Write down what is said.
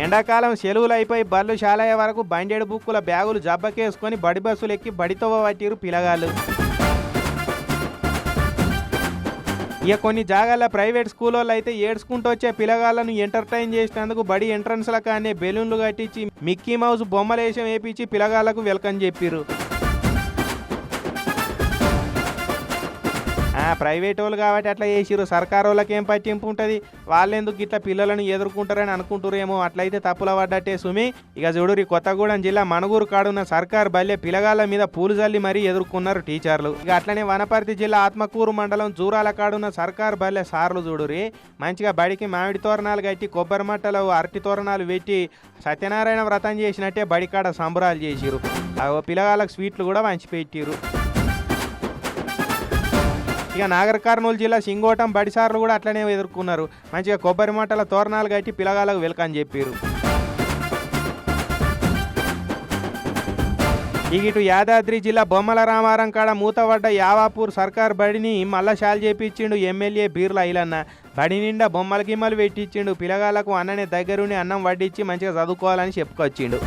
ఎండాకాలం సెలవులు అయిపోయి బళ్ళు శాలయ్యే వరకు బండెడు బుక్కుల బ్యాగులు జబ్బకేసుకొని బడి బస్సులు ఎక్కి బడితో పట్టిరు పిలగాళ్ళు ఇక కొన్ని జాగాల ప్రైవేట్ స్కూల్ వాళ్ళు అయితే ఏడ్చుకుంటూ వచ్చే పిల్లగాళ్ళను ఎంటర్టైన్ చేసినందుకు బడి ఎంట్రన్స్ల కానీ బెలూన్లు కట్టించి మిక్కీ మౌస్ బొమ్మలేశం వేపించి పిల్లగాళ్ళకు వెల్కమ్ చెప్పిర్రు. ప్రైవేట్ వాళ్ళు కాబట్టి అట్లా చేసిర్రు. సర్కారు వాళ్ళకి ఏం పట్టింపు ఉంటుంది? వాళ్ళెందుకు ఇట్లా పిల్లలను ఎదుర్కొంటారని అనుకుంటారేమో? అట్లయితే తప్పుల పడ్డట్టే సుమి. ఇక చూడురి కొత్తగూడెం జిల్లా మణుగూరు కాడున్న సర్కార్ బల్లె పిల్లగాళ్ళ మీద పూలు జల్లి మరీ ఎదుర్కొన్నారు టీచర్లు. ఇక అట్లనే వనపర్తి జిల్లా ఆత్మకూరు మండలం జూరాల కాడున్న సర్కార్ బల్లె సార్లు చూడురి మంచిగా బడికి మామిడి తోరణాలు కట్టి కొబ్బరి మట్టలు అరటి తోరణాలు పెట్టి సత్యనారాయణ వ్రతం చేసినట్టే బడికాడ సంబరాలు చేసిరు ఆ పిల్లగాళ్ళకి స్వీట్లు కూడా పంచిపెట్టిరు ఇక నాగర్ కర్నూలు జిల్లా సింగోటం బడిసార్లు కూడా అట్లనే ఎదుర్కొన్నారు. మంచిగా కొబ్బరి మంటల తోరణాలు కట్టి పిల్లగాళ్ళకు వెల్కమ్ చెప్పారు. ఇక ఇటు యాదాద్రి జిల్లా బొమ్మల రామారం కాడ మూతపడ్డ యావాపూర్ సర్కార్ బడిని మళ్ళా షాల్ చేపించిండు ఎమ్మెల్యే బీర్ల ఐలన్న. బడి నిండా బొమ్మల గిమ్మలు పెట్టించిండు పిల్లగాళ్ళకు అన్ననే దగ్గరుండి అన్నం వడ్డించి మంచిగా చదువుకోవాలని చెప్పుకొచ్చిండు.